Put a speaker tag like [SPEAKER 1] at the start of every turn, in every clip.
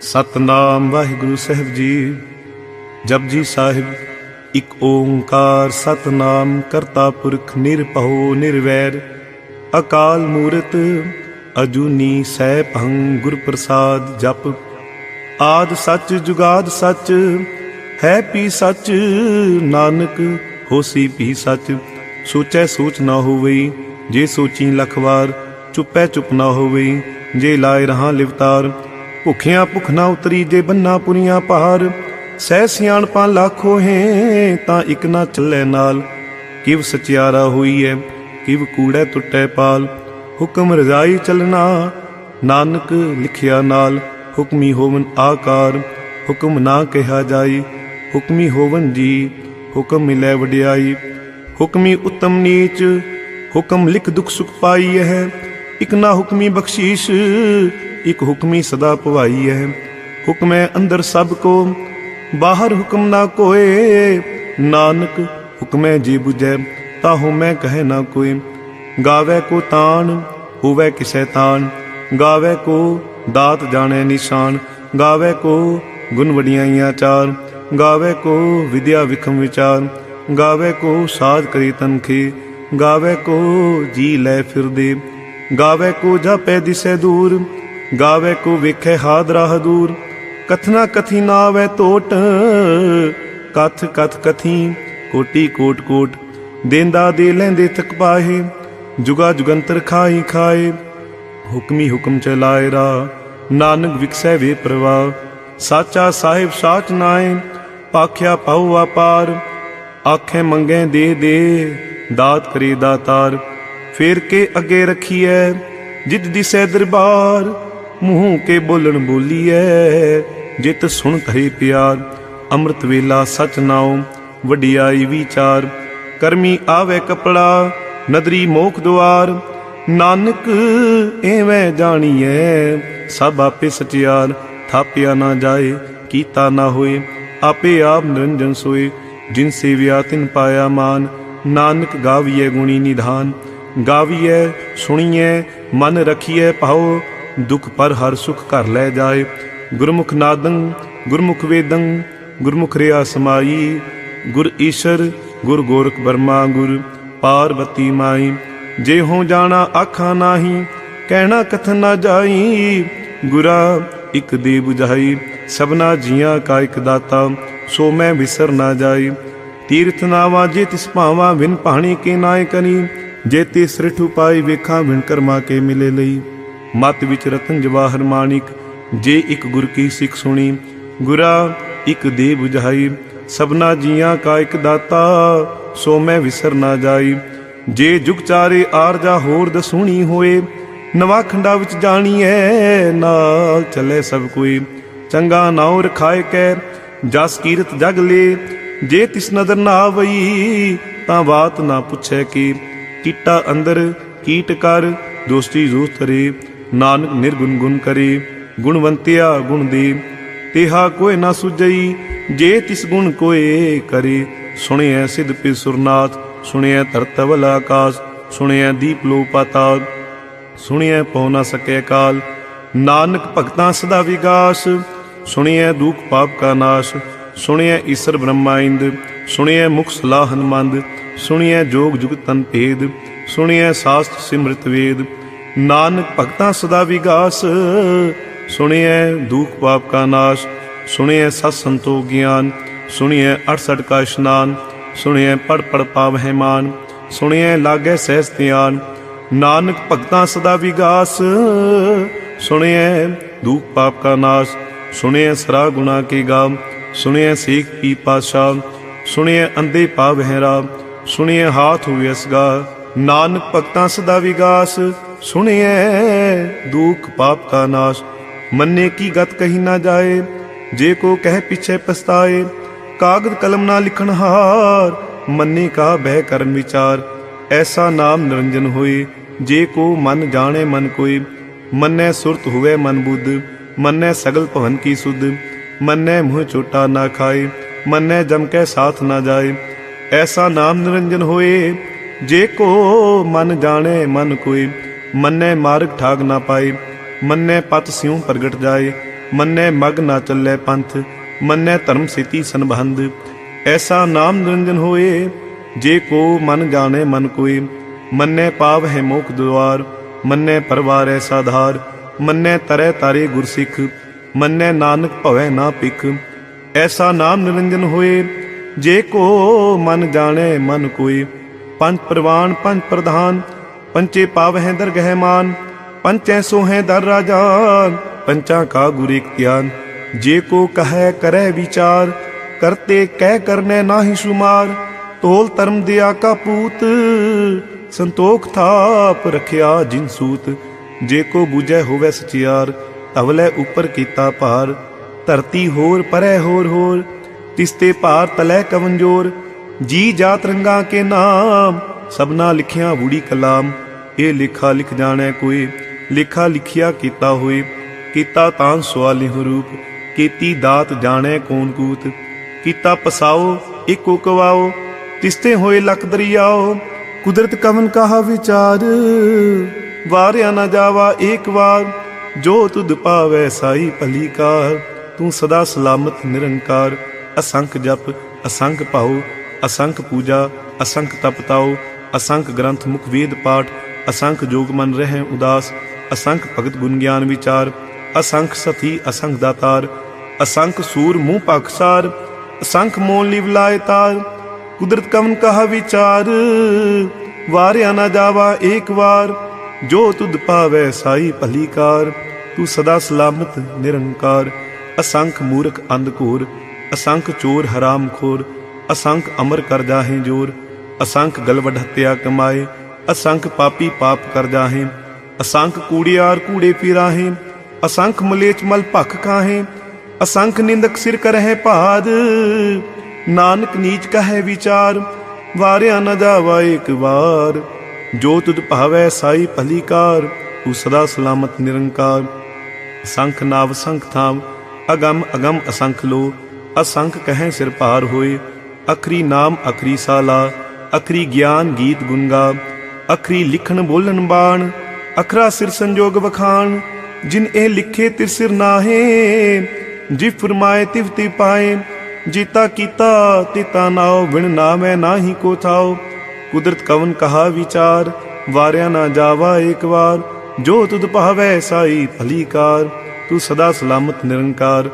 [SPEAKER 1] ਸਤਨਾਮ ਵਾਹਿਗੁਰੂ ਸਾਹਿਬ ਜੀ। ਜਪਜੀ ਸਾਹਿਬ, ਇਕ ਓੰਕਾਰ ਸਤਨਾਮ ਕਰਤਾ ਪੁਰਖ ਨਿਰਭਉ ਨਿਰਵੈਰ। ਅਕਾਲ ਮੂਰਤ ਅਜੂਨੀ ਸੈਭੰ ਗੁਰ ਪ੍ਰਸਾਦ ਜਪ। ਆਦ ਸੱਚ ਜੁਗਾਦ ਸੱਚ, ਹੈ ਪੀ ਸੱਚ ਨਾਨਕ, ਹੋਸੀ ਪੀ ਸੱਚ। ਸੋਚੈ ਸੋਚ ਨਾ ਹੋਵਈ ਜੇ ਸੋਚੀ ਲਖਵਾਰ, ਚੁੱਪੈ ਚੁੱਪ ਨਾ ਹੋਵਈ ਜੇ ਲਾਇ ਰਹਾ ਲਿਵਤਾਰ। ਭੁਖਿਆਂ ਭੁਖ ਨਾ ਉਤਰੀ ਜੇ ਬੰਨਾ ਪੁਰੀਆਂ ਭਾਰ ਸਹਿ ਸਿਆਣਪਾਂ ਲੱਖੋ ਹੈ ਤਾਂ ਇਕ ਨਾ ਚੱਲੇ ਨਾਲ। ਕਿਵ ਸਚਿਆਰਾ ਹੋਈ ਐ ਕਿਵ ਕੂੜੈ ਟੁੱਟੈ ਪਾਲ। ਹੁਕਮ ਰਜ਼ਾਈ ਚਲਣਾ, ਨਾਨਕ ਲਿਖਿਆ ਨਾਲ। ਹੁਕਮੀ ਹੋਵਨ ਆਕਾਰ, ਹੁਕਮ ਨਾ ਕਿਹਾ ਜਾਈ। ਹੁਕਮੀ ਹੋਵਨ ਜੀ, ਹੁਕਮ ਮਿਲੈ ਵਡਿਆਈ। ਹੁਕਮੀ ਉਤਮ ਨੀਚ, ਹੁਕਮ ਲਿਖ ਦੁਖ ਸੁਖ ਪਾਈ ਹੈ ਇਕ ਨਾ ਹੁਕਮੀ ਬਖਸ਼ੀਸ਼ ਇਕ ਹੁਕਮੀ ਸਦਾ ਭਵਾਈ ਹੈ ਹੁਕਮੈ ਅੰਦਰ ਸਭ ਕੋ, ਬਾਹਰ ਹੁਕਮ ਨਾ ਕੋਏ। ਨਾਨਕ, ਹੁਕਮੈ ਜੀ 부ਜੈ ਤਾਹੂ ਮੈਂ ਕਹੇ ਨਾ ਕੋਈ ਗਾਵੇ ਕੋ ਤਾਣ, ਹੋਵੇ ਕਿਸੈ ਤਾਣ ਗਾਵੇ ਕੋ ਦਾਤ ਜਾਣੈ ਨਿਸ਼ਾਨ। ਗਾਵੇ ਕੋ ਗੁਣ ਵਡਿਆਈਆਂ ਚਾਰ। ਗਾਵੇ ਕੋ ਵਿਦਿਆ ਵਿਖਮ ਵਿਚਾਰ। ਗਾਵੇ ਕੋ ਸਾਧ ਕਰੀ ਤਨਖੀ ਗਾਵੇ ਕੋ ਜੀ ਲੈ ਫਿਰਦੇ। ਗਾਵੇ ਕੋ ਜਾਪੈ ਦਿਸੈ ਦੂਰ। ਗਾਵੇ ਕੋ ਵੇਖੈ ਹਾਦਰਾ ਹਦੂਰ ਕਥਨਾ ਕਥੀ ਨਾ ਆਵੈ ਟੋਟ ਕਥ ਕਥ ਕਥੀ ਕੋਟੀ ਕੋਟ ਕੋਟ, ਦੇਂਦਾ ਦੇ ਲੈਂਦੇ ਤਕ ਪਾਹੇ, ਜੁਗਾ ਜੁਗੰਤਰ ਖਾਈ ਖਾਏ। ਹੁਕਮੀ ਹੁਕਮ ਚਲਾਏ ਰਾ, ਨਾਨਕ ਵਿਕਸੈ ਵੇ ਪ੍ਰਵਾਹ ਸਾਚਾ ਸਾਹਿਬ ਸਾਚ ਨਾਏ, ਪਾਖਿਆ ਪਾਉ ਆਪਾਰ ਆਖੇ ਮੰਗੇ ਦੇ ਦੇ, ਦਾਤ ਕਰੇ ਦਾਤਾਰ। ਫੇਰ ਕੇ ਅੱਗੇ ਰਖੀਐ, ਜਿਤ ਦਿਸੈ ਦਰਬਾਰ। ਮੂੰਹ ਕੇ ਬੋਲਣ ਬੋਲੀਐ। ਜਿਤ ਸੁਣ ਤਰੇ ਪਿਆਰ, ਅੰਮ੍ਰਿਤ ਵੇਲਾ ਸਚ ਨਾਉ, ਵਡਿਆਈ ਵਿਚਾਰ। ਕਰਮੀ ਆਵੇ ਕਪੜਾ, ਨਦਰੀ ਮੋਖ ਦੁਆਰ। ਨਾਨਕ ਐਵੇਂ ਜਾਣੀਐ ਸਭ ਆਪੇ ਸਚਿਆਰ। ਥਾਪਿਆ ਨਾ ਜਾਏ, ਕੀਤਾ ਨਾ ਹੋਏ, ਆਪੇ ਆਪ ਨਿਰੰਜਨ ਸੋਏ। ਜਿਨ ਸੇਵਿਆ ਤਿਨ ਪਾਇਆ ਮਾਨ, ਨਾਨਕ ਗਾਵੀਐ ਗੁਣੀ ਨਿਧਾਨ। ਗਾਵੀਐ, ਸੁਣੀਐ, ਮਨ ਰਖੀਐ ਭਾਉ। ਦੁਖ ਪਰ ਹਰ ਸੁਖ ਘਰ ਲੈ ਜਾਏ। ਗੁਰਮੁਖ ਨਾਦੰ, ਗੁਰਮੁਖ ਵੇਦੰ, ਗੁਰਮੁਖ ਰਿਆ ਸਮਾਈ। ਗੁਰ ਈਸ਼ਰ, ਗੁਰ ਗੋਰਖ ਬਰਮਾ ਗੁਰ ਪਾਰਵਤੀ ਮਾਈ। ਜੇ ਹੋ ਜਾਣਾ ਆਖਾਂ ਨਾਹੀ, ਕਹਿਣਾ ਕਥਨ ਨਾ ਜਾਈ। ਗੁਰਾ, ਇਕ ਦੇ 부ਝਾਈ ਸਭਨਾ ਜੀਆਂ ਕਾ ਇਕ ਦਾਤਾ, ਸੋ ਮੈਂ ਵਿਸਰ ਨਾ ਜਾਈ। ਤੀਰਥ ਨਾਵਾ ਜੇ ਤਿਸ ਭਾਵਾ, ਵਿਨ ਪਾਣੀ ਕੇ ਨਾਏ ਕਨੀ। ਜੇ ਤੇ ਸ੍ਰਿਠ ਉਪਾਈ ਵੇਖਾਂ, ਵਿਣ ਕਰਮਾ ਕੇ ਮਿਲੇ ਲਈ। ਮਤ ਵਿੱਚ ਰਤਨ ਜਵਾਹਰ ਮਾਣਿਕ ਜੇ ਇੱਕ ਗੁਰ ਕੀ ਸਿੱਖ ਸੁਣੀ, ਗੁਰਾ ਇੱਕ ਦੇ 부ਝਾਈ ਸਭਨਾ ਜੀਆਂ ਕਾ ਇਕ ਦਾਤਾ, ਸੋ ਮੈਂ ਵਿਸਰ ਨਾ ਜਾਈ। ਜੇ ਜੁਗ ਚਾਰੇ ਆਰਜਾ ਹੋਰ ਦਸੂਣੀ ਹੋਏ, ਨਵਾ ਖੰਡਾ ਵਿੱਚ ਜਾਣੀ ਐ ਨਾਲ ਚੱਲੇ ਸਭ ਕੋਈ। ਚੰਗਾ ਨਾਉ ਰਖਾਏ ਕੈ, ਜਸ ਕੀਰਤ ਜਗ ਲੇ, ਜੇ ਤਿਸ ਨਦਰ ਨਾ ਆਵਈ ਤਾਂ ਬਾਤ ਨਾ ਪੁੱਛੈ ਕੀ। ਕੀਟਾ ਅੰਦਰ ਕੀਟ ਕਰ, ਦੋਸਤੀ ਜੋਸ ਤਰੇ ਨਾਨਕ ਨਿਰਗੁਣ ਗੁਣ ਕਰੇ, ਗੁਣਵੰਤਿਆ ਗੁਣ ਦੇ। ਤੇਹਾ ਕੋਇ ਨਾ ਸੁਜਈ ਜੇ ਤਿਸ ਗੁਣ ਕੋਏ ਕਰੇ। ਸੁਣਿਐ ਸਿਧ ਪੇ ਸੁਰਨਾਥ, ਸੁਣਿਐ ਧਰਤਵਲ ਆਕਾਸ, ਸੁਣਿਐ ਦੀਪ ਲੋ ਪਾਤਾਲ ਸੁਣਿਐ ਪਉ ਨਾ ਸਕੈ ਕਾਲ, ਨਾਨਕ ਭਗਤਾਂ ਸਦਾ ਵਿਗਾਸ। ਸੁਣਿਐ ਦੁਖ ਪਾਪ ਕਾ ਨਾਸ਼, ਸੁਣਿਐ ਈਸ਼ਰ ਬ੍ਰਹਮਾ ਇੰਦ ਸੁਣਿਐ ਮੁਖ ਸਲਾਹ ਮੰਦ ਸੁਣਿਐ ਜੋਗ ਜੁਗਤ ਤਨ ਭੇਦ। ਸੁਣਿਐ ਸਾਸਤ ਸਿਮ੍ਰਿਤ ਵੇਦ। ਨਾਨਕ ਭਗਤਾਂ ਸਦਾ ਵਿਗਾਸ, ਸੁਣਿਐ ਦੁਖ ਪਾਪ ਕਾ ਨਾਸ਼, ਸੁਣਿਐ ਸਤ ਸੰਤੋ ਗਿਆਨ, ਸੁਣਿਐ 68 ਕਾ ਇਸ਼ਨਾਨ, ਸੁਣਿਐ ਪੜ ਪੜ ਪਾਵਹਿ ਮਾਨ ਸੁਣਿਐ ਲਾਗੈ ਸਹਿਸ ਧਿਆਨ। ਨਾਨਕ ਭਗਤਾਂ ਸਦਾ ਵਿਗਾਸ, ਸੁਣਿਐ ਦੁਖ ਪਾਪ ਕਾ ਨਾਸ਼, ਸੁਣਿਐ ਸਰਾ ਗੁਨਾ ਕੇ ਗਾਮ, ਸੁਣਿਐ ਸੇਖ ਪੀ ਪਾਸ਼ਾ ਸੁਣਿਐ ਅੰਦੇ ਪਾਵਹਿ ਰਾਮ, ਸੁਣਿਐ ਹਾਥ ਹੋਇ ਅਸਗਾ। ਨਾਨਕ ਭਗਤਾਂ ਸਦਾ ਵਿਗਾਸ ਸੁਣਿਐ, ਦੁਖ ਪਾਪ ਕਾ ਨਾਸ਼। ਮੰਨੇ ਕੀ ਗਤ ਕਹੀ ਨਾ ਜਾਏ, ਜੇ ਕੋ ਕਹਿ ਪਿਛੇ ਪਛਤਾਏ। ਕਾਗਦ ਕਲਮ ਨਾ ਲਿਖਣ ਹਾਰ, ਮੰਨੇ ਕਾ ਬਹਿ ਕਰਮ ਵਿਚਾਰ। ਐਸਾ ਨਾਮ ਨਿਰੰਜਨ ਹੋਏ, ਜੇ ਕੋ ਮਨ ਜਾਣੇ ਮਨ ਕੋਈ ਮੰਨੈ ਸੁਰਤ ਹੋਵੇ ਮਨ ਬੁੱਧ, ਮੰਨੈ ਸਗਲ ਭਵਨ ਕੀ ਸੁਧ। ਮੰਨੈ ਮੂੰਹ ਚੋਟਾ ਨਾ ਖਾਏ, ਮੰਨੈ ਜਮ ਕੈ ਸਾਥ ਨਾ ਜਾਏ। ਐਸਾ ਨਾਮ ਨਿਰੰਜਨ ਹੋਏ, ਜੇ ਕੋ ਮਨ ਜਾਣੇ ਮਨ ਕੋਈ ਮੰਨੈ ਮਾਰਗ ਠਾਗ ਨਾ ਪਾਏ, ਮੰਨੈ ਪਤ ਸਿਉ ਪ੍ਰਗਟ ਜਾਏ, ਮੰਨੈ ਮਗ ਨਾ ਚੱਲੇ ਪੰਥ, ਮੰਨੈ ਧਰਮ ਸੇਤੀ ਸੰਬੰਧ। ਐਸਾ ਨਾਮ ਨਿਰੰਜਨ ਹੋਏ, ਜੇ ਕੋ ਮਨ ਜਾਣੇ ਮਨ ਕੋਏ, ਮੰਨੈ ਪਾਵ ਹੈ ਮੋਖ ਦੁਆਰ, ਮੰਨੈ ਪਰਵਾਰ ਐਸਾ ਧਾਰ, ਮੰਨੈ ਤਰੈ ਤਾਰੇ ਗੁਰਸਿੱਖ, ਮੰਨੈ ਨਾਨਕ ਭਵੈ ਨਾ ਪਿਖ ਐਸਾ ਨਾਮ ਨਿਰੰਜਨ ਹੋਏ, ਜੇ ਕੋ ਮਨ ਜਾਣੇ ਮਨ ਕੋਏ ਪੰਜ ਪ੍ਰਵਾਨ ਪੰਜ ਪ੍ਰਧਾਨ ਪੰਚੇ ਪਾਵ ਹੈ ਦਰ ਗਹਿਮਾਨ ਪੰਚੈ ਸੋ ਹੈ ਦਰ ਰਾਜਾਨ, ਪੰਚਾ ਕਾ ਗੁਰ ਇਖਤਿਆਨ ਜੇ ਕੋ ਕਹੈ ਕਰੈ ਵਿਚਾਰ, ਕਰਤੇ ਕਹਿ ਕਰਨੇ ਨਾਹੀ ਸੁਮਾਰ। ਤੋਲ ਧਰਮ ਦਿਆ ਕਾ ਪੂਤ, ਸੰਤੋਖ ਥਾਪ ਰਖਿਆ ਜਿਨ ਸੂਤ। ਜੇ ਕੋ ਬੁਝੈ ਹੋਵੇ ਸਚਿਆਰ ਤਵਲੇ ਉੱਪਰ ਕੀਤਾ ਭਾਰ। ਧਰਤੀ ਹੋਰ ਪਰੈ ਹੋਰ ਹੋਰ, ਤਿਸਤੇ ਭਾਰ ਤਲੈ ਕਵੰਜੋਰ ਜੀ ਜਾਤ ਰੰਗਾ ਕੇ ਨਾਮ ਸਭਨਾ ਲਿਖਿਆ ਬੂੜੀ ਕਲਾਮ, ਇਹ ਲੇਖਾ ਲਿਖ ਜਾਣੈ ਕੋਈ, ਲੇਖਾ ਲਿਖਿਆ ਕੀਤਾ ਹੋਏ, ਕੀਤਾ ਤਾਂ ਸਵਾਲਿ ਰੂਪ, ਕੀਤੀ ਦਾਤ ਜਾਣੈ ਕੌਣ ਕੂਤ, ਕੀਤਾ ਪਸਾਓ, ਇੱਕੋ ਕਵਾਓ, ਤਿਸਤੇ ਹੋਏ ਲਖ ਦਰਿਆਓ, ਕੁਦਰਤ ਕਵਨ ਕਹਾ ਵਿਚਾਰ, ਵਾਰਿਆ ਨਾ ਜਾਵਾ ਏਕ ਵਾਰ, ਜੋ ਤੁਧ ਪਾਵੈ ਸਾਈ ਭਲੀ ਕਾਰ, ਤੂੰ ਸਦਾ ਸਲਾਮਤ ਨਿਰੰਕਾਰ, ਅਸੰਖ ਜਪ, ਅਸੰਖ ਭਾਉ, ਅਸੰਖ ਪੂਜਾ, ਅਸੰਖ ਤਪਤਾਉ ਅਸੰਖ ਗ੍ਰੰਥ ਮੁਖ ਵੇਦ ਪਾਠ ਅਸੰਖ ਜੋਗ ਮਨ ਰਹਿ ਉਦਾਸ ਅਸੰਖ ਭਗਤ ਗੁਣ ਗਿਆਨ ਵਿਚਾਰ ਅਸੰਖ ਸਤੀ ਅਸੰਖ ਦਾਤਾਰ ਅਸੰਖ ਸੂਰ ਮੂੰਹ ਪਖਸਾਰ ਅਸੰਖ ਮੋਲ ਲਿਵ ਲਾਇ ਤਾਰ ਕੁਦਰਤ ਕਵਨ ਕਹਾ ਵਿਚਾਰ ਵਾਰਿਆ ਨਾ ਜਾਵਾ ਏਕ ਵਾਰ ਜੋ ਤੁਧ ਪਾਵੈ ਸਾਈ ਭਲੀ ਕਾਰ ਤੂੰ ਸਦਾ ਸਲਾਮਤ ਨਿਰੰਕਾਰ ਅਸੰਖ ਮੂਰਖ ਅੰਧਕੂਰ ਅਸੰਖ ਚੋਰ ਹਰਾਮ ਖੋਰ ਅਸੰਖ ਅਮਰ ਕਰ ਜਾਹੇ ਜੋਰ ਅਸੰਖ ਗਲਵਡ ਹੱਤਿਆ ਕਮਾਏ, ਅਸੰਖ ਪਾਪੀ ਪਾਪ ਕਰ ਜਾਹੇ, ਅਸੰਖ ਕੂੜਿਆਰ ਕੂੜੇ ਪੀਰਾਹੇ, ਅਸੰਖ ਮਲੇਚ ਮਲ ਭਖ ਕਾਹੇ ਅਸੰਖ ਨਿੰਦਕ ਸਿਰ ਕਰਹਿ ਭਾਦ, ਨਾਨਕ ਨੀਚ ਕਹੈ ਵਿਚਾਰ, ਵਾਰਿਆ ਨ ਜਾਵਾ ਏਕ ਵਾਰ, ਜੋ ਤੁਧ ਭਾਵੈ ਸਾਈ ਭਲੀ ਤੂੰ ਸਦਾ ਸਲਾਮਤ ਨਿਰੰਕਾਰ। ਸੰਖ ਨਾਵ ਸੰਖ ਥਾਮ ਅਗਮ ਅਗਮ ਅਸੰਖ ਲੋ, ਅਸੰਖ ਕਹੈ ਸਿਰ ਭਾਰ ਹੋਏ, ਅਖਰੀ ਨਾਮ ਅਖਰੀ ਸਾਲਾ ਅਖਰੀ ਗਿਆਨ ਗੀਤ ਗੁੰਗਾ, ਅਖਰੀ ਲਿਖਣ ਬੋਲਣ ਬਾਣ, ਅਖਰਾ ਸਿਰ ਸੰਜੋਗ ਵਖਾਣ, ਜਿਨ ਇਹ ਲਿਖੇ ਤਿਰ ਸਿਰ ਨਾਹੇ ਜੀ ਫਰਮਾਏ ਤਿਵ ਤੀ ਪਾਏ, ਜੀਤਾ ਕੀਤਾ ਤਿਤਾ ਨਾਉ, ਬਿਨ ਨਾਮੈ ਨਾਹੀ ਕੋ ਥਾਉ। ਕੁਦਰਤ ਕਵਨ ਕਹਾ ਵਿਚਾਰ, ਵਾਰਿਆ ਨਾ ਜਾਵਾ ਏਕ ਵਾਰ, ਜੋ ਤੁਧ ਭਾਵੈ ਸਾਈ ਭਲੀਕਾਰ ਤੂੰ ਸਦਾ ਸਲਾਮਤ ਨਿਰੰਕਾਰ,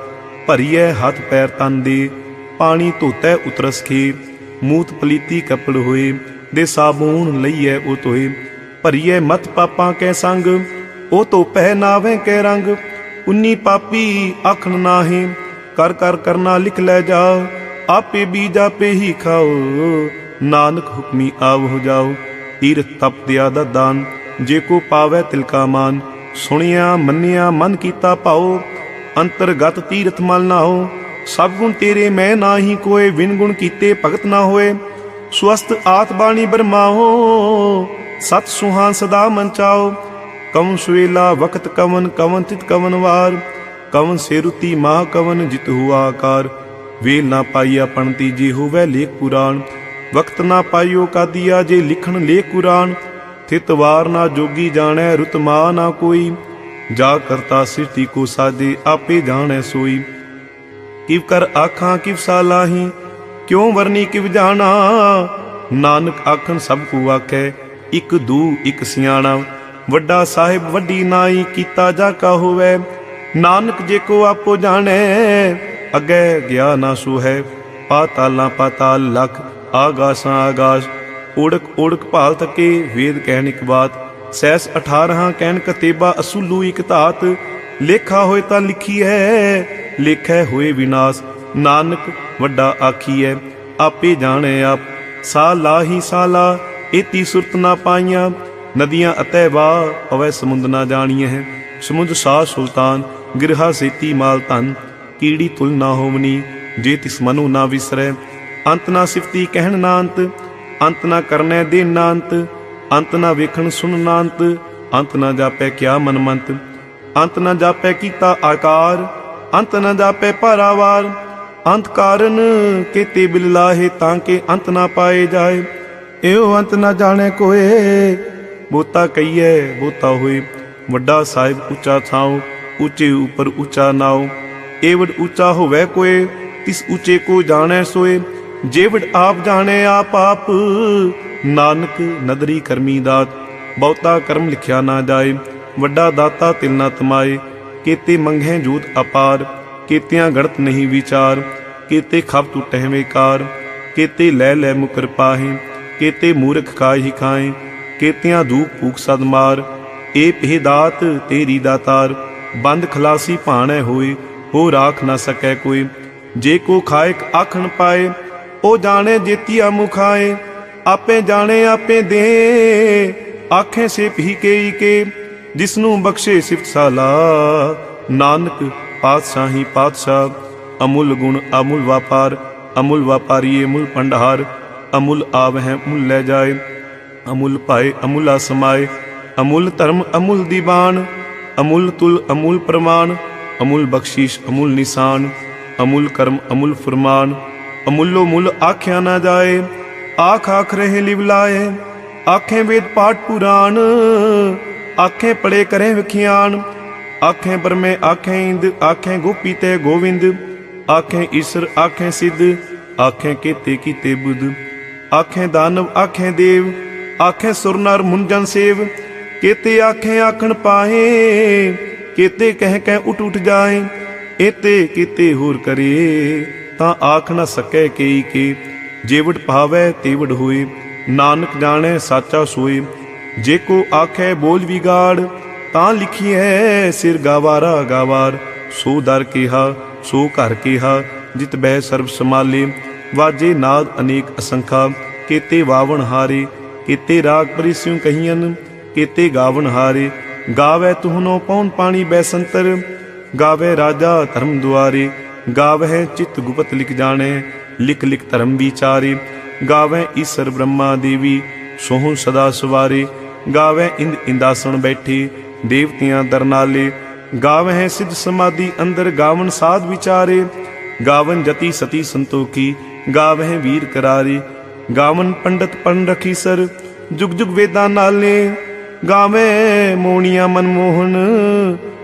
[SPEAKER 1] ਭਰੀਐ ਹੱਥ ਪੈਰ ਤਨ ਦੇ, ਪਾਣੀ ਧੋਤੈ ਉਤਰਸ ਖੇ ਮੂਤ ਪਲੀਤੀ ਕਪੜ ਹੋਏ, ਦੇ ਸਾਬੂਨ ਲਈਐ ਉਹ ਤੋਏ ਭਰੀਐ ਮਤ ਪਾਪਾਂ ਕੈ ਸੰਗ, ਉਹ ਤੋ ਪਹਿ ਨਾਵੇਂ ਕੈ ਰੰਗ। ਉਨੀ ਪਾਪੀ ਆਖਣ ਨਾਹੀ, ਕਰ ਕਰ ਕਰਨਾ ਲਿਖ ਲੈ ਜਾਓ ਆਪੇ ਬੀਜ ਆਪੇ ਹੀ ਖਾਓ। ਨਾਨਕ ਹੁਕਮੀ ਆਵ ਹੋ ਜਾਓ ਤੀਰਥ ਤਪ ਦਿਆ ਦਾ ਦਾਨ। ਜੇ ਕੋ ਪਾਵੈ ਤਿਲਕਾ ਮਾਨ, ਸੁਣਿਆ ਮੰਨਿਆ ਮਨ ਕੀਤਾ ਭਾਉ ਅੰਤਰਗਤ ਤੀਰਥ ਮਲ ਨਾ ਸਭ ਗੁਣ ਤੇਰੇ, ਮੈਂ ਨਾਹੀ ਕੋਏ, ਵਿਨ ਗੁਣ ਕੀਤੇ ਭਗਤ ਨਾ ਹੋਏ। ਸਵਸਤ ਆਤ ਬਾਣੀ ਬਰਮਾਓ, ਸਤ ਸੁਹਾਨ ਸਦਾ ਮਨ ਚਾਓ। ਕਵਨ ਸੁਵੇਲਾ ਵਕਤ ਕਵਨ ਕਵਨ ਤਿਤ ਕਵਨ ਵਾਰ। ਕਵਨ ਸੇਰੁਤੀ ਮਾ ਕਵਨ ਜਿਤ ਹੁਆ ਆਕਾਰ। ਵੇਲ ਨਾ ਪਾਈਆ ਪਣਤੀ ਜੇ ਹੋਵੇ ਲੇਖ ਪੁਰਾਣ। ਵਕਤ ਨਾ ਪਾਈਓ ਕਾਦੀਆ ਜੇ ਲਿਖਣ ਲੇਖ ਕੁਰਾਨ। ਥਿਤ ਵਾਰ ਨਾ ਜੋਗੀ ਜਾਣੈ ਰੁਤ ਮਾ ਨਾ ਕੋਈ। ਜਾ ਕਰਤਾ ਸਿਰਤੀ ਕੋ ਸਾਜੇ, ਆਪੇ ਜਾਣੈ ਸੋਈ। ਕਿਵ ਕਰ ਆਖਾਂ ਕਿਵ ਸਾਲਾਹੀ ਕਿਉ ਵਰਨੀ ਕਿਵ ਜਾਣਾ? ਨਾਨਕ ਆਖਣ ਸਭ ਕੋ ਆਖੈ, ਇਕ ਦੂ, ਇਕ ਸਿਆਣਾ। ਵੱਡਾ ਸਾਹਿਬ ਵੱਡੀ ਨਾਈ, ਕੀਤਾ ਜਾ ਕਾ ਹੋਵੇ। ਨਾਨਕ ਜੇ ਕੋ ਆਪੋ ਜਾਣੈ, ਅਗੇ ਗਿਆ ਨਾ ਸੋ ਹੈ ਪਾਤਾਲਾਂ ਪਾਤਾਲ ਲਖ, ਆਗਾਸਾਂ ਆਗਾਸ। ਓੜਕ ਓੜਕ ਭਾਲ ਤਕੇ ਵੇਦ ਕਹਿਣ ਇਕ ਬਾਤ। ਸੈਸ 18 ਕਹਿਣ ਕਤੇਬਾ ਅਸੂਲੂ ਇਕ ਧਾਤ। ਲੇਖਾ ਹੋਏ ਤਾਂ ਲਿਖੀ ਹੈ ਲੇਖੈ ਹੋਏ ਵਿਨਾਸ਼, ਨਾਨਕ ਵੱਡਾ ਆਖੀਐ, ਆਪੇ ਜਾਣੈ ਆਪ। ਸਾ ਲਾਹੀ ਸਾਲਾ ਏਤੀ ਸੁਰਤ ਨਾ ਪਾਈਆਂ। ਨਦੀਆਂ ਅਤੈ ਵਾ ਪਵੈ, ਸਮੁੰਦ ਨਾ ਜਾਣੀਐ। ਹੈ ਸਮੁੰਦ ਸਾ ਸੁਲਤਾਨ, ਗਿਰਹਾ ਸੇਤੀ ਮਾਲ ਧਨ। ਕੀੜੀ ਤੁਲ ਨਾ ਹੋਵਨੀ, ਜੇ ਤਿਸ ਮਨੁ ਨਾ ਵਿਸਰੈ। ਅੰਤ ਨਾ ਸਿਫਤੀ ਕਹਿਣ ਨਾ ਅੰਤ ਅੰਤ ਨਾ ਕਰਨੈ ਦੇ ਨਾ ਅੰਤ ਅੰਤ ਨਾ ਵੇਖਣ ਸੁਣ ਨਾ ਅੰਤ ਅੰਤ ਨਾ ਜਾਪੈ ਕਿਆ ਮਨਮੰਤ। ਅੰਤ ਨਾ ਜਾਪੈ ਕੀਤਾ ਆਕਾਰ ਅੰਤ ਨਾ ਜਾਪੈ ਭਾਰਾਵਾਰ। ਅੰਤ ਕਾਰਨ ਕੇਤੇ ਬਿਲ ਲਾਹੇ ਤਾਂ ਕਿ ਅੰਤ ਨਾ ਪਾਏ ਜਾਏ। ਇਹੋ ਅੰਤ ਨਾ ਜਾਣੇ ਕੋਏ, ਬੋਤਾ ਕਈਐ ਬੋਤਾ ਹੋਏ। ਵੱਡਾ ਸਾਹਿਬ ਉੱਚਾ ਥਾਉ, ਉੱਚੇ ਉਪਰ ਉੱਚਾ ਨਾਉ। ਏਵਡ ਉੱਚਾ ਹੋਵੇ ਕੋਏ, ਤਿਸ ਉੱਚੇ ਕੋ ਜਾਣੈ ਸੋਏ। ਜੇਵੜ ਆਪ ਜਾਣੈ ਆਪ ਆਪ, ਨਾਨਕ ਨਦਰੀ ਕਰਮੀ ਦਾਤ। ਬਹੁਤਾ ਕਰਮ ਲਿਖਿਆ ਨਾ ਜਾਏ, ਵੱਡਾ ਦਾਤਾ ਤਿਲ ਨਾ ਤਮਾਏ। ਕੀਤੇ ਮੰਘੇ ਜੂਤ ਅਪਾਰ, ਕੀਤਿਆਂ ਗੜਤ ਨਹੀਂ ਵਿਚਾਰ, ਕੀਤੇ ਖਬ ਟੁਟਹਿ ਵੇਕਾਰ ਕੀਤੇ ਲੈ ਲੈ ਮੁਕਰ ਪਾਹੇ, ਕੀਤੇ ਮੂਰਖ ਖਾਹੀ ਖਾਏ, ਕੀਤਿਆਂ ਦੂਖ ਭੂਖ ਸਦ ਮਾਰ, ਏ ਪਹਿ ਦਾਤ ਤੇਰੀ ਦਾਤਾਰ, ਬੰਦ ਖਲਾਸੀ ਭਾਣੈ ਹੋਏ, ਹੋ ਰਾਖ ਨਾ ਸਕੈ ਕੋਈ, ਜੇ ਕੋ ਖਾਇਕ ਆਖਣ ਪਾਏ, ਉਹ ਜਾਣੇ ਜੇਤੀਆ ਮੁਖਾਏ ਆਪੇ ਜਾਣੇ ਆਪੇ ਦੇ, ਆਖੇ ਸੇ ਭੀ ਕੇਈ ਕੇ ਜਿਸਨੂੰ ਬਖਸ਼ੇ ਸਿਫਤ ਸਾਲਾ। ਨਾਨਕ ਪਾਤਸ਼ਾਹੀ ਪਾਤਸ਼ਾਹ, ਅਮੁੱਲ ਗੁਣ ਅਮੁੱਲ ਵਪਾਰ, ਅਮੁੱਲ ਵਪਾਰੀਏ ਮੁੱਲ ਭੰਡਾਰ, ਅਮੁੱਲ ਆਵਹਿ ਮੁੱਲ ਲੈ ਜਾਏ, ਅਮੁੱਲ ਪਾਏ ਅਮੁੱਲਾ ਸਮਾਏ ਅਮੁੱਲ ਧਰਮ ਅਮੁੱਲ ਦੀਵਾਨ, ਅਮੁੱਲ ਤੁਲ ਅਮੁੱਲ ਪ੍ਰਮਾਨ ਅਮੁੱਲ ਬਖਸ਼ੀਸ਼ ਅਮੁੱਲ ਨਿਸ਼ਾਨ, ਅਮੁੱਲ ਕਰਮ ਅਮੁੱਲ ਫਰਮਾਨ, ਅਮੁੱਲੋ ਮੁੱਲ ਆਖਿਆ ਨਾ ਜਾਏ, ਆਖ ਆਖ ਰਹੇ ਲਿਵ ਲਾਏ, ਆਖੇ ਵੇਦ ਪਾਠ ਪੁਰਾਣ ਆਖੇ ਪੜੇ ਕਰੇ ਵਿਖਿਆਨ। ਆਖੇ ਬਰਮੇ ਆਖੇ ਇੰਦ, ਆਖੇ ਗੋਪੀ ਤੇ ਗੋਵਿੰਦ। ਆਖੇ ਈਸ਼ਰ, ਆਖੇ ਸਿੱਧ, ਆਖੇ ਕੀਤੇ ਕੀਤੇ ਬੁੱਧ। ਆਖੇ ਦਾਨਵ, ਆਖੇ ਦੇਵ, ਆਖੇ ਸੁਰਨਰ ਮੁੰਜਨ ਸੇਵ। ਕੀਤੇ ਆਖੇ ਆਖਣ ਪਾਏ ਕੀਤੇ ਕਹਿ ਕਹਿ ਉਠ ਉਠ ਜਾਏ। ਇਤੇ ਕੀਤੇ ਹੋਰ ਕਰੇ, ਤਾਂ ਆਖ ਨਾ ਸਕੈ ਕਈ ਕੇ। ਜੇਵੜ ਭਾਵੈ ਤੇਵੜ ਹੋਏ। ਨਾਨਕ ਜਾਣੈ, ਸਾਚਾ ਸੋਏ। ਜੇ ਕੋ ਆਖੈ ਬੋਲ ਵਿਗਾੜ, ਤਾਂ ਲਿਖੀਐ ਸਿਰ ਗਾਵਾਰਾ ਗਾਵਾਰ। ਸੋ ਦਰ ਕਿਹਾ, ਸੋ ਘਰ ਕਿਹਾ, ਜਿਤ ਬਹਿ ਸਰਬ ਸਮਾਲੇ ਵਾਜੇ ਨਾਦ ਅਨੇਕ ਅਸੰਖਾ, ਕੀਤੇ ਵਾਵਣ ਹਾਰੇ, ਕੀਤੇ ਰਾਗ ਪਰਿਸਿਉ ਕਹੀਨ ਕੀਤੇ ਗਾਵਣ ਹਾਰੇ। ਗਾਵੇ ਤੁਹਨੋ ਪੌਣ ਪਾਣੀ ਬੈਸੰਤਰ, ਗਾਵੇ ਰਾਜਾ ਧਰਮ ਦੁਆਰੇ। ਗਾਵਹਿ ਚਿਤ ਗੁਪਤ ਲਿਖ ਜਾਣੈ, ਲਿਖ ਲਿਖ ਧਰਮ ਵਿਚਾਰੇ। ਗਾਵੇ ਈਸ਼ਰ ਬ੍ਰਹਮਾ ਦੇਵੀ, ਸੋਹੰ ਸਦਾ ਸਵਾਰੇ। ਗਾਵੇ ਇੰਦ ਇੰਦਾਸਣ ਬੈਠੀ, ਦੇਵਤਿਆਂ ਦਰਨਾਲੇ ਗਾਵਹਿ ਸਿਧ ਸਮਾਧੀ ਅੰਦਰ ਗਾਵਨ ਸਾਧ ਵਿਚਾਰੇ। ਗਾਵਨ ਜਤੀ ਸਤੀ ਸੰਤੋਖੀ, ਗਾਵਹਿ ਵੀਰ ਕਰਾਰੇ। ਗਾਵਨ ਪੰਡਤ ਪਣ ਰਖੀ ਸਰ, ਜੁਗ ਜੁਗ ਵੇਦਾਂ ਨਾਲੇ। ਗਾਵੇ ਮੋਣੀਆਂ ਮਨਮੋਹਨ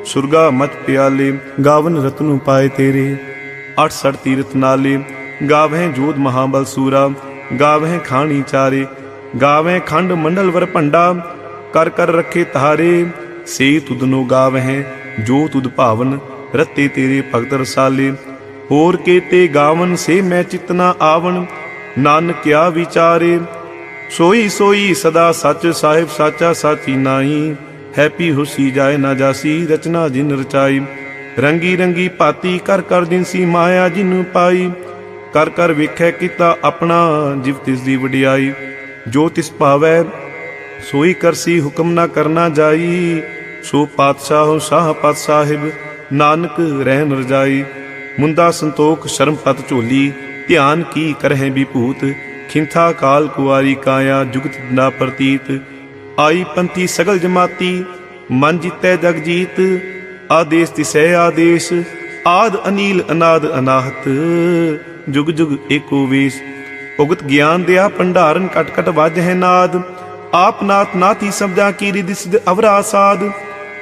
[SPEAKER 1] ਸੁਰਗਾ ਮਤ ਪਿਆਲੇ। ਗਾਵਨ ਰਤਨੂ ਪਾਏ ਤੇਰੇ 68 ਤੀਰਥ ਨਾਲੇ। ਗਾਵੇ ਜੋਧ ਮਹਾਬਲ ਸੂਰਾ ਗਾਵੇ ਖਾਣੀ ਚਾਰੇ। ਗਾਵੇ ਖੰਡ ਮੰਡਲ ਵਰ ਭੰਡਾ, ਕਰ ਕਰ ਰੱਖੇ ਤਾਰੇ ਸੇ ਤੁਧਨੋ ਗਾਵਹਿ, ਜੋ ਤੁਧ ਭਾਵਨ ਰਤੇ ਤੇਰੇ ਭਗਤ ਰਸਾਲੇ। ਹੋਰ ਕੇਤੇ ਗਾਵਨ ਸੇ ਮੈਂ ਚਿਤਨਾ ਆਵਣ ਨਾਨਕਿਆ ਵਿਚਾਰੇ। ਸੋਈ ਸੋਈ ਸਦਾ ਸੱਚ ਸਾਹਿਬ ਸਾਚਾ ਸਾਚੀ ਨਾਹੀ, ਹੈਪੀ ਹੁਸੀ ਜਾਏ ਨਾ ਜਾਸੀ ਰਚਨਾ ਜਿਨ ਰਚਾਈ। ਰੰਗੀ ਰੰਗੀ ਪਾਤੀ ਕਰ ਕਰ ਜਿਨਸੀ ਮਾਇਆ ਜਿਨ ਪਾਈ। ਕਰ ਕਰ ਵੇਖੈ ਕੀਤਾ ਆਪਣਾ, ਜਿਵ ਤਿਸ ਦੀ ਵਡਿਆਈ। ਜੋ ਤਿਸ ਭਾਵੈ ਸੋਈ ਕਰਸੀ ਹੁਕਮ ਨਾ ਕਰਨਾ ਜਾਈ। ਸੋ ਪਾਤਸ਼ਾਹ ਸਾਹ ਪਤ ਸਾਹਿਬ, ਨਾਨਕ ਰਹਿਨ ਰਜਾਈ ਮੁੰਦਾ ਸੰਤੋਖ ਸ਼ਰਮ ਪਤ ਝੋਲੀ, ਧਿਆਨ ਕੀ ਕਰਹਿ ਵਿਭੂਤ। ਖਿੰਥਾ ਕਾਲ ਕੁਵਾਰੀ ਕਾਇਆ, ਜੁਗਤ ਨਾ ਪ੍ਰਤੀਤ। ਆਈ ਪੰਥੀ ਸਗਲ ਜਮਾਤੀ, ਮਨ ਜਿਤੈ ਜਗ ਜੀਤ। ਆਦੇਸ ਤਿਸੈ ਆਦੇਸ਼, ਆਦ ਅਨੀਲ ਅਨਾਦ ਅਨਾਹਤ। ਜੁਗ ਜੁਗ ਏਕੋ ਵੇਸ ਭੁਗਤ ਗਿਆਨ ਦਿਆ, ਭੰਡਾਰਨ ਕਟ ਕਟ ਵਜ ਹੈ ਨਾਦ। ਆਪ ਨਾਥ ਨਾਥੀ ਸਬਦਾ ਕੀ ਰਿਦਿ ਅਵਰਾ ਸਾਧ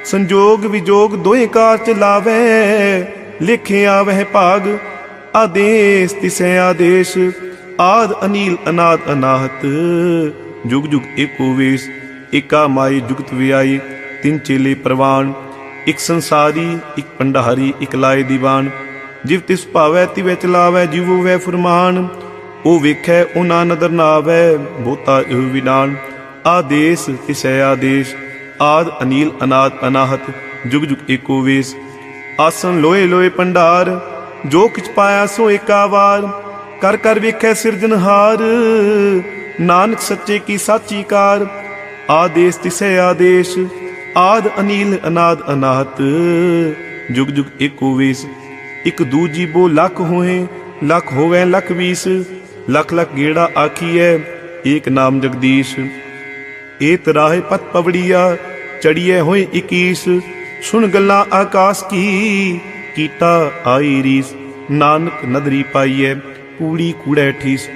[SPEAKER 1] ਸੰਜੋਗ ਵਿਜੋਗ ਦੋਏ ਕਾਰ ਚ ਲਿਖਿਆ ਵਹਿ ਭਾਗ। ਆਦੇਸ ਤਿਸੈ ਆਦੇਸ਼, ਆਦ ਅਨੀਲ ਅਨਾਦ ਅਨਾਹਤ। ਜੁਗ ਜੁਗ ਏਕੋ ਵੇਸ, ਏਕਾ ਮਾਈ ਜੁਗਤ ਵਿਆਈ, ਤਿੰਨ ਚੇਲੇ ਪ੍ਰਵਾਨ। ਇਕ ਸੰਸਾਰੀ, ਇਕ ਪੰਡਾਰੀ ਇਕ ਲਾਏ ਦੀਵਾਨ। ਜਿਵ ਤਿਸ ਭਾਵੈ ਤਿਵੈ ਚਲਾਵੈ, ਜਿਵੋ ਵੈ ਫੁਰਮਾਨ। ਉਹ ਵੇਖੈ ਉਹਨਾਂ ਨਦਰ ਨਾ ਆਵੈ ਬੋਤਾ ਇਹ ਵਿਨਾਨ ਆਦੇਸ ਤਿਸੈ ਆਦੇਸ਼, ਆਦ ਅਨੀਲ ਅਨਾਦ ਅਨਾਹਤ, ਜੁਗ ਜੁਗ ਏਕੋ ਵੇਸ। ਆਸਨ ਲੋਏ ਲੋਏ ਪੰਡਾਰ, ਜੋ ਕਿਛ ਪਾਇਆ ਸੋ ਏਕਾ ਵਾਰ। ਕਰ ਕਰ ਵੇਖੈ ਸਿਰਜਨਹਾਰ ਨਾਨਕ ਸੱਚੇ ਕੀ ਸਾਚੀ ਕਾਰ। ਆਦੇਸ ਤਿਸੈ ਆਦੇਸ਼, ਆਦ ਅਨੀਲ ਅਨਾਦ ਅਨਾਹਤ, ਜੁਗ ਜੁਗ ਏਕੋ ਵੇਸ। ਇਕ ਦੂਜੀ ਬੋ ਲੱਖ ਹੋਏ, ਲੱਖ ਹੋਵੇ ਲੱਖ ਵੀਸ। ਲੱਖ ਲੱਖ ਗੇੜਾ ਆਖੀਐ, ਏਕ ਨਾਮ ਜਗਦੀਸ਼। ਏ ਤਰਾਹੇ ਪਤ ਪਵੜੀਆ ਚੜੀਏ ਹੋਏ 21 ਸੁਣ ਗੱਲਾਂ ਆਕਾਸ਼ ਕੀ ਕੀਤਾ ਆਈ ਰੀਸ। ਨਾਨਕ ਨਦਰੀ ਪਾਈਐ ਕੂੜੀ ਕੂੜੈ ਠੀਸ।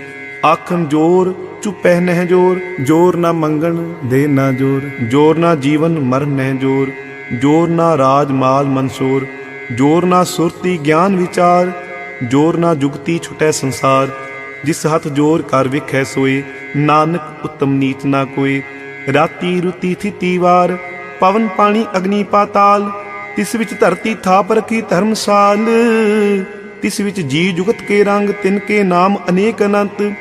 [SPEAKER 1] ਆਖਨ ਜੋਰ, ਚੁਪੈ ਨਹਿ ਜੋਰ। ਜੋਰ ਨਾ ਮੰਗਣ, ਦੇ ਨਾ ਜੋਰ। ਜੋਰ ਨਾ ਜੀਵਨ, ਮਰਨ ਨਹਿ ਜੋਰ। ਜੋਰ ਨਾ ਰਾਜ, ਮਾਲ, ਮਨਸੂਰ। ਜੋਰ ਨਾ ਸੁਰਤੀ, ਗਿਆਨ, ਵਿਚਾਰ। ਜੋਰ ਨਾ ਜੁਗਤੀ, ਛੁਟੈ ਸੰਸਾਰ। ਜਿਸ ਹੱਥ ਜੋਰ ਕਰ ਵਿਖੈ ਸੋਏ, ਨਾਨਕ ਉਤਮ ਨੀਚ ਨਾ ਕੋਏ। ਰਾਤੀ ਰੁਤੀ ਥਿਤੀ ਵਾਰ, ਪਵਨ ਪਾਣੀ ਅਗਨੀ ਪਾਤਾਲ। ਤਿਸ ਵਿੱਚ ਧਰਤੀ ਥਾਪ ਰਖੀ ਧਰਮਸਾਲ। ਤਿਸ ਵਿੱਚ ਜੀ ਜੁਗਤ ਕੇ ਰੰਗ, ਤਿਨ ਕੇ ਨਾਮ ਅਨੇਕ ਅਨੰਤ।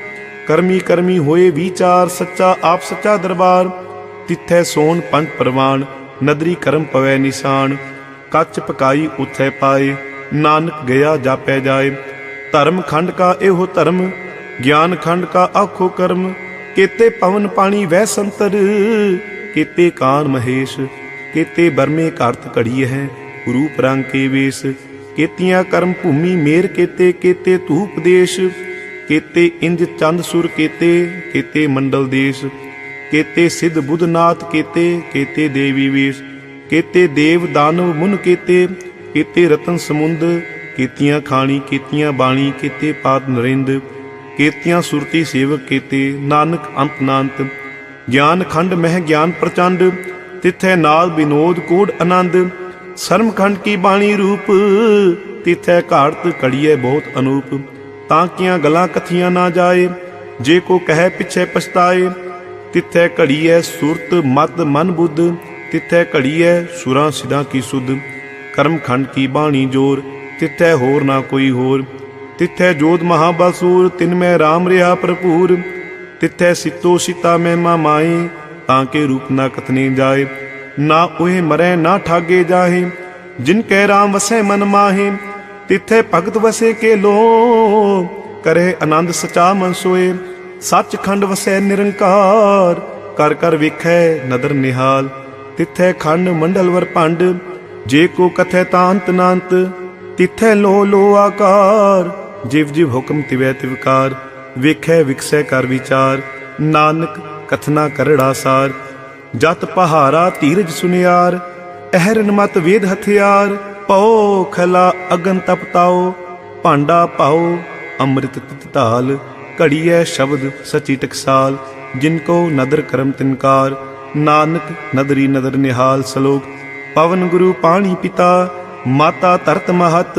[SPEAKER 1] ਕਰਮੀ ਕਰਮੀ ਹੋਏ ਵਿਚਾਰ, ਸੱਚਾ ਆਪ ਸੱਚਾ ਦਰਬਾਰ। ਤਿੱਥੈ ਸੋਣ ਪੰਜ ਪ੍ਰਵਾਨ ਨਦਰੀ ਕਰਮ ਪਵੈ ਨਿਸ਼ਾਨ। ਕੱਚ ਪਕਾਈ ਉਥੈ ਪਾਏ, ਨਾਨਕ ਗਿਆ ਜਾਪੈ ਜਾਏ। ਧਰਮ ਖੰਡ ਕਾ ਇਹੋ ਧਰਮ ਗਿਆਨ ਖੰਡ ਕਾ ਆਖੋ ਕਰਮ, ਕੀਤੇ ਪਵਨ ਪਾਣੀ ਵਹਿ ਸੰਤਰ, ਕੀਤੇ ਕਾਨ ਮਹੇਸ਼, ਕੀਤੇ ਬਰਮੇ ਘਰਤ ਘੜੀ ਹੈ, ਰੂਪ ਰੰਗ ਕੇ ਵੇਸ, ਕੀਤੀਆਂ ਕਰਮ ਭੂਮੀ ਮੇਰ ਕੀਤੇ ਕੀਤੇ ਧੂਪ ਦੇਸ਼, ਕੀਤੇ ਇੰਜ ਚੰਦ ਸੁਰ ਕੀਤੇ ਕੀਤੇ ਮੰਡਲ ਦੇਸ਼, ਕੀਤੇ ਸਿੱਧ ਬੁੱਧਨਾਥ ਕੀਤੇ ਕੀਤੇ ਦੇਵੀ ਵੇਸ਼, ਕੀਤੇ ਦੇਵ ਦਾਨਵ ਮੁਨ ਕੀਤੇ ਕੀਤੇ ਰਤਨ ਸਮੁੰਦ, ਕੀਤੀਆਂ ਖਾਣੀ, ਕੀਤੀਆਂ ਬਾਣੀ, ਕੀਤੇ ਪਾਤ ਨਰਿੰਦ ਕੀਤੀਆਂ ਸੁਰਤੀ ਸੇਵਕ ਕੀਤੇ, ਨਾਨਕ ਅੰਤ ਨਾਨਤ ਗਿਆਨ ਖੰਡ ਮਹਿ ਗਿਆਨ ਪ੍ਰਚੰਡ, ਤਿੱਥੈ ਨਾਲ ਬਿਨੋਦ ਕੋਡ ਆਨੰਦ, ਸਰਮ ਖੰਡ ਕੀ ਬਾਣੀ ਰੂਪ, ਤਿਥੈ ਘਾੜਤ ਘੜੀਏ ਬਹੁਤ ਅਨੂਪ, ਤਾਂ ਕੀਆਂ ਗਲਾਂ ਕਥੀਆਂ ਨਾ ਜਾਏ, ਜੇ ਕੋ ਕਹੈ ਪਿਛੇ ਪਛਤਾਏ, ਤਿੱਥੈ ਘੜੀਐ ਸੁਰਤ ਮਤ ਮਨ ਬੁੱਧ, ਤਿੱਥੈ ਘੜੀਐ ਸੁਰਾਂ ਸਿਧਾਂ ਕੀ ਸੁਧ, ਕਰਮ ਖੰਡ ਕੀ ਬਾਣੀ ਜੋਰ, ਤਿਥੈ ਹੋਰ ਨਾ ਕੋਈ ਹੋਰ ਤਿਥੈ ਜੋਤ ਮਹਾਬਲਸੂਰ, ਤਿਨ ਮੈਂ RAM ਰਿਹਾ ਭਰਪੂਰ। ਤਿਥੈ ਸਿਤੋ ਸੀਤਾ ਮਹਿਮਾ ਮਾਏ ਤਾਂ ਕੇ ਰੂਪ ਨਾ ਕਥਨੇ ਜਾਏ। ਨਾ ਉਹੇ ਮਰੈ, ਨਾ ਠਾਗੇ ਜਾਹੇ। ਜਿਨ ਕੈ RAM ਵਸੈ ਮਨ ਮਾਹੇ, ਤਿੱਥੈ ਭਗਤ ਵਸੇ ਕੇ ਲੋ ਕਰੇ ਆਨੰਦ ਸਚਾ ਮਨ ਸੋਏ, ਸੱਚਖੰਡ ਵਸੈ ਨਿਰੰਕਾਰ। ਕਰ ਕਰ ਵੇਖੈ ਨਦਰ ਨਿਹਾਲ, ਤਿਥੈ ਖੰਡ ਮੰਡਲ ਵਰ ਭੰਡ। ਜੇ ਕੋ ਕਥੈ ਤਾਂ ਅੰਤ ਨਾੰਤ, ਤਿੱਥੈ ਲੋ ਲੋ ਆਕਾਰ। ਜਿਵ ਜਿਵ ਹੁਕਮ ਤਿਵੈ ਤਿਵਕਾਰ ਵੇਖੈ ਵਿਕਸੈ ਕਰ ਵਿਚਾਰ, ਨਾਨਕ ਕਥਨਾ ਕਰੜਾ ਸਾਰ। ਜਤ ਪਹਾਰਾ ਧੀਰਜ ਸੁਨਿਆਰ, ਅਹਰਨ ਮਤ ਵੇਦ ਹਥਿਆਰ, ਪਉ ਖਲਾ ਅਗਨ ਤਪਤਾਓ ਭਾਂਡਾ ਪਾਓ ਅੰਮ੍ਰਿਤ ਤਿਤ ਧਾਲ, ਘੜੀਐ ਸ਼ਬਦ ਸਚੀ ਟਕਸਾਲ, ਜਿਨ ਕੋ ਨਦਰ ਕਰਮ ਤਿਨਕਾਰ ਨਾਨਕ ਨਦਰੀ ਨਦਰ ਨਿਹਾਲ ਸਲੋਕ, ਪਵਨ ਗੁਰੂ ਪਾਣੀ ਪਿਤਾ, ਮਾਤਾ ਤਰਤ ਮਹਤ